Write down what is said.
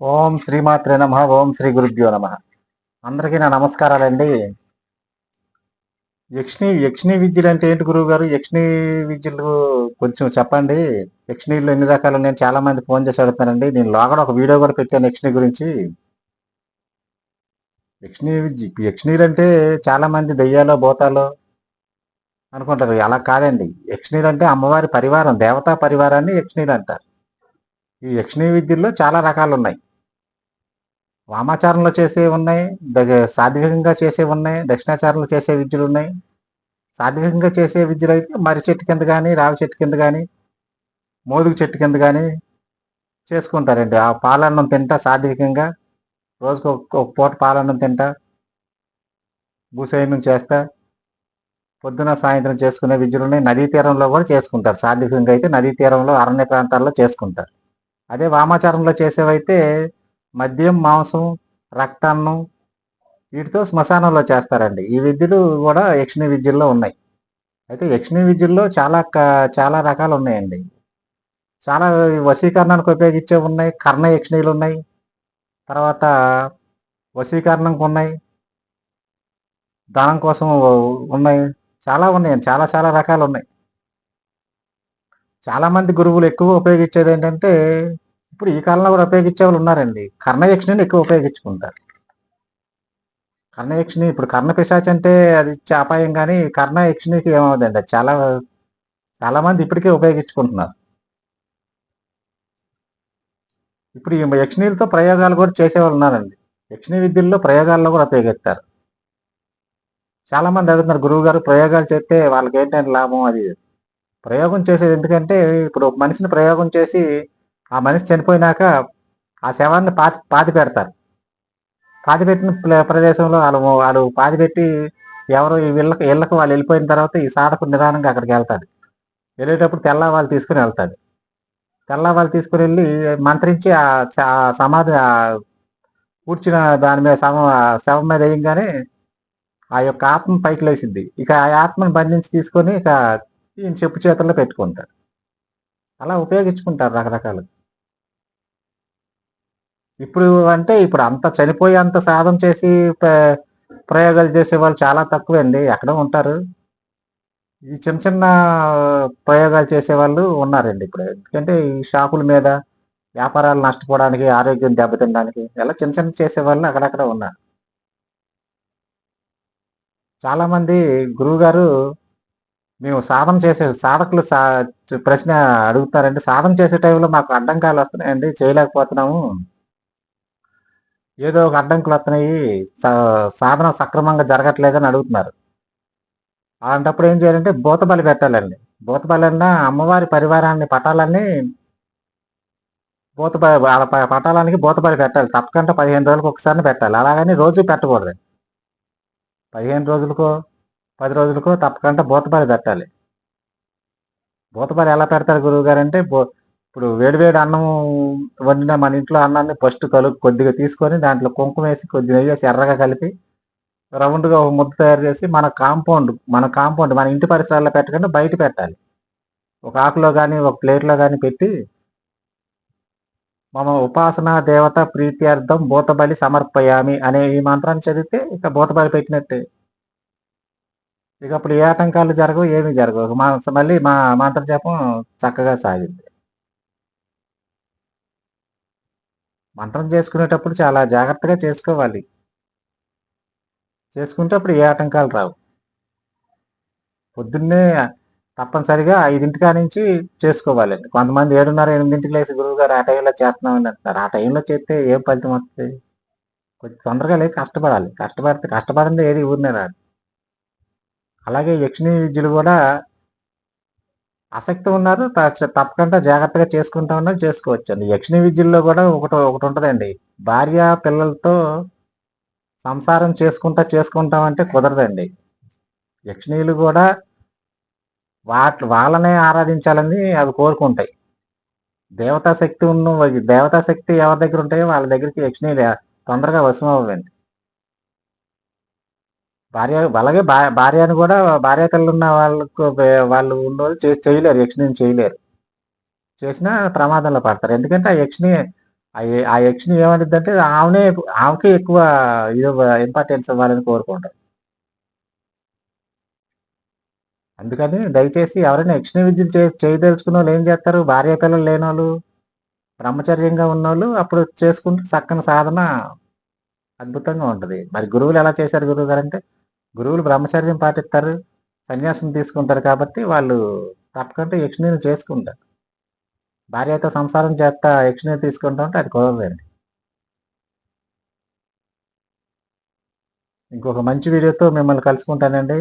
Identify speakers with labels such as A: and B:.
A: ఓం శ్రీమాత్రే నమ ఓం శ్రీ గురుభ్యో నమ. అందరికీ నా నమస్కారాలండి. యక్షిణి యక్షిణి విద్యలు అంటే ఏంటి గురువు గారు యక్షిణి విద్యలు కొంచెం చెప్పండి. యక్షిణీలు ఎన్ని రకాలు నేను చాలా మంది ఫోన్ చేసి అడుగుతానండి నేను లోగడ ఒక వీడియో కూడా పెట్టాను యక్షిణి గురించి. యక్షిణి విద్య యక్షిణీలు అంటే చాలా మంది దెయ్యాలో భూతాలు అనుకుంటారు. అలా కాదండి. యక్షిణీలు అంటే అమ్మవారి పరివారం దేవతా పరివారాన్ని యక్షిణీలు అంటారు. ఈ యక్షిణీ విద్యల్లో చాలా రకాలు ఉన్నాయి. వామాచారంలో చేసేవి ఉన్నాయి దగ్గర సాత్వికంగా చేసేవి ఉన్నాయి దక్షిణాచారంలో చేసే విద్యలు ఉన్నాయి. సాధ్వికంగా చేసే విద్యలు అయితే మర్రి చెట్టు కింద కానీ రావి చెట్టు కింద కానీ మోదుగు చెట్టు కింద కానీ చేసుకుంటారండి. ఆ పాలన్నం తింటా సాధ్వికంగా. రోజుకు ఒక పూట పాలన్నం తింటా భూసైన్యం చేస్తా పొద్దున సాయంత్రం చేసుకునే విద్యలు ఉన్నాయి. నదీ తీరంలో కూడా చేసుకుంటారు. సాధ్వికంగా అయితే నదీ తీరంలో అరణ్య ప్రాంతాల్లో చేసుకుంటారు. అదే వామాచారంలో చేసేవైతే మద్యం మాంసం రక్తాన్నం వీటితో శ్మశానంలో చేస్తారండి. ఈ విద్యలు కూడా యక్షిణి విద్యల్లో ఉన్నాయి. అయితే యక్షిణి విద్యల్లో చాలా చాలా రకాలు ఉన్నాయండి. చాలా వశీకరణానికి ఉపయోగించే ఉన్నాయి కర్ణ యక్షిణీలు ఉన్నాయి తర్వాత వశీకరణంకి ఉన్నాయి దానం కోసం ఉన్నాయి చాలా ఉన్నాయండి. చాలా చాలా రకాలు ఉన్నాయి. చాలా మంది గురువులు ఎక్కువ ఉపయోగించేది ఏంటంటే ఇప్పుడు ఈ కాలంలో కూడా ఉపయోగించే వాళ్ళు ఉన్నారండి. కర్ణయక్షిణిని ఎక్కువ ఉపయోగించుకుంటారు. కర్ణయక్షిణి ఇప్పుడు కర్ణ పిశాచి అంటే అది ఇచ్చే అపాయం కానీ కర్ణయక్షిణికి ఏమవుతుందండి అది చాలా చాలా మంది ఇప్పటికే ఉపయోగించుకుంటున్నారు. ఇప్పుడు ఈ యక్షిణీలతో ప్రయోగాలు కూడా చేసేవాళ్ళు ఉన్నారండి. యక్షిణీ విద్యల్లో ప్రయోగాల్లో కూడా ఉపయోగిస్తారు. చాలా మంది అడుగుతున్నారు గురువు గారు ప్రయోగాలు చేస్తే వాళ్ళకి ఏంటంటే లాభం? అది ప్రయోగం చేసేది ఎందుకంటే ఇప్పుడు ఒక మనిషిని ప్రయోగం చేసి ఆ మనిషి చనిపోయినాక ఆ శవాన్ని పాతి పాతి పెడతారు. పాతి పెట్టిన ప్రదేశంలో వాళ్ళు వాళ్ళు పాతి పెట్టి ఎవరు వీళ్ళకి ఇళ్ళకి వాళ్ళు వెళ్ళిపోయిన తర్వాత ఈ సాధకు నిదానంగా అక్కడికి వెళ్తాడు. వెళ్ళేటప్పుడు తెల్ల వాళ్ళు తీసుకుని వెళ్తాడు. తెల్ల వాళ్ళు తీసుకుని వెళ్ళి మంత్రించి ఆ సమాధి కూర్చున్న దాని మీద సమ శవం మీద వేయంగానే ఆ యొక్క ఆత్మ పైకి లేచింది. ఇక ఆ ఆత్మను బంధించి తీసుకొని ఇక ఈయన చెప్పు చేతుల్లో పెట్టుకుంటారు. అలా ఉపయోగించుకుంటారు రకరకాలు ఇప్పుడు అంటే ఇప్పుడు అంత చనిపోయి అంత సాధన చేసి ప్ర- ప్రయోగాలు చేసే వాళ్ళు చాలా తక్కువ అండి. ఎక్కడ ఉంటారు. ఈ చిన్న చిన్న ప్రయోగాలు చేసే వాళ్ళు ఉన్నారండి ఇప్పుడు. ఎందుకంటే ఈ షాపుల మీద వ్యాపారాలు నష్టపోవడానికి ఆరోగ్యం దెబ్బతినడానికి ఇలా చిన్న చిన్న చేసే వాళ్ళు అక్కడక్కడ ఉన్నారు. చాలామంది గురువు గారు మేము సాధన చేసే సాధకులు సా ప్రశ్న అడుగుతారండి. సాధన చేసే టైంలో మాకు అడ్డంకాలు వస్తున్నాయండి. చేయలేకపోతున్నాము. ఏదో ఒక అడ్డంకులు వస్తున్నాయి సా- సాధన సక్రమంగా జరగట్లేదని అడుగుతున్నారు. అలాంటప్పుడు ఏం చేయాలంటే బూతబలి పెట్టాలండి. బూతబలి అన్న అమ్మవారి పరివారాన్ని పటాలన్నీ బూత పట్టాలానికి ప- పటాలానికి పెట్టాలి. తప్పకుండా పదిహేను రోజులకు ఒకసారి పెట్టాలి. అలాగని రోజు పెట్టకూడదు. పదిహేను రోజులకో పది రోజులకో తప్పకుండా బూతబలి పెట్టాలి. బూతబలి ఎలా పెడతారు గురువు గారు అంటే బో- ఇప్పుడు వేడివేడి అన్నం వండిన మన ఇంట్లో అన్నాన్ని ఫస్ట్ కలుపు కొద్దిగా తీసుకొని దాంట్లో కుంకుమ వేసి కొద్దిగా నెయ్యి వేసి ఎర్రగా కలిపి రౌండ్గా ఒక ముద్ద తయారు చేసి మన కాంపౌండ్ మన కాంపౌండ్ మన ఇంటి పరిసరాల్లో పెట్టకుండా బయట పెట్టాలి. ఒక ఆకులో కానీ ఒక ప్లేట్లో కానీ పెట్టి మమ ఉపాసన దేవత ప్రీత్యార్థం భూతబలి సమర్పయామి అనే ఈ మంత్రాన్ని చదివితే ఇక భూతబలి పెట్టినట్టే. ఇక అప్పుడు ఏ ఆటంకాలు జరగవు ఏమీ జరగవు. మా మళ్ళీ మా మంత్రజపం చక్కగా సాగింది. మంత్రం చేసుకునేటప్పుడు చాలా జాగ్రత్తగా చేసుకోవాలి. చేసుకుంటే అప్పుడు ఏ ఆటంకాలు రావు. పొద్దున్నే తప్పనిసరిగా ఐదింటికా నుంచి చేసుకోవాలండి. కొంతమంది ఏడున్నర ఎనిమిదింటికి లేచి గురువు గారు ఆ టైంలో చేస్తున్నామని అంటున్నారు. ఆ టైంలో చేస్తే ఏం ఫలితం వస్తుంది? కొంచెం తొందరగా లేదు కష్టపడాలి. కష్టపడితే కష్టపడింది ఏది ఊరినే రాదు. అలాగే యక్షిణీ విద్యలు కూడా ఆసక్తి ఉన్నారు. త- తప్పకుండా జాగ్రత్తగా చేసుకుంటా ఉన్నారు. చేసుకోవచ్చు అండి యక్షిణి విద్యల్లో కూడా ఒకటి ఒకటి ఉంటుందండి. భార్య పిల్లలతో సంసారం చేసుకుంటా చేసుకుంటామంటే కుదరదండి. యక్షిణీలు కూడా వాట్ వాళ్ళనే ఆరాధించాలని అవి కోరుకుంటాయి. దేవతా శక్తి ఉన్న దేవతా శక్తి ఎవరి దగ్గర ఉంటాయో వాళ్ళ దగ్గరికి యక్షిణీలు తొందరగా వశం అవ్వండి. భార్య అలాగే భార్యను కూడా భార్య పిల్లలు ఉన్న వాళ్ళకు వాళ్ళు ఉన్న వాళ్ళు చేసి చేయలేరు యక్షిణిని చేయలేరు. చేసినా ప్రమాదంలో పడతారు. ఎందుకంటే ఆ యక్షిని ఆ ఏ- ఆ అంటే ఆమెనే ఆమెకే ఎక్కువ ఇది ఇంపార్టెన్స్ ఇవ్వాలని కోరుకుంటారు. అందుకని దయచేసి ఎవరైనా యక్షిని విద్యలు చే చేయదలుచుకున్న వాళ్ళు ఏం చేస్తారు? భార్య పిల్లలు లేని వాళ్ళు బ్రహ్మచర్యంగా ఉన్నోళ్ళు అప్పుడు చేసుకుంటే చక్కని సాధన అద్భుతంగా ఉంటుంది. మరి గురువులు ఎలా చేశారు గురువు గారు అంటే గురువులు బ్రహ్మచర్యం పాటిస్తారు సన్యాసం తీసుకుంటారు కాబట్టి వాళ్ళు తప్పకుండా యక్షిణిని చేసుకుంటారు. భార్యతో సంసారం చేస్తా యక్షిణి తీసుకుంటా ఉంటే అది కుదరదండి. ఇంకొక మంచి వీడియోతో మిమ్మల్ని కలుసుకుంటానండి.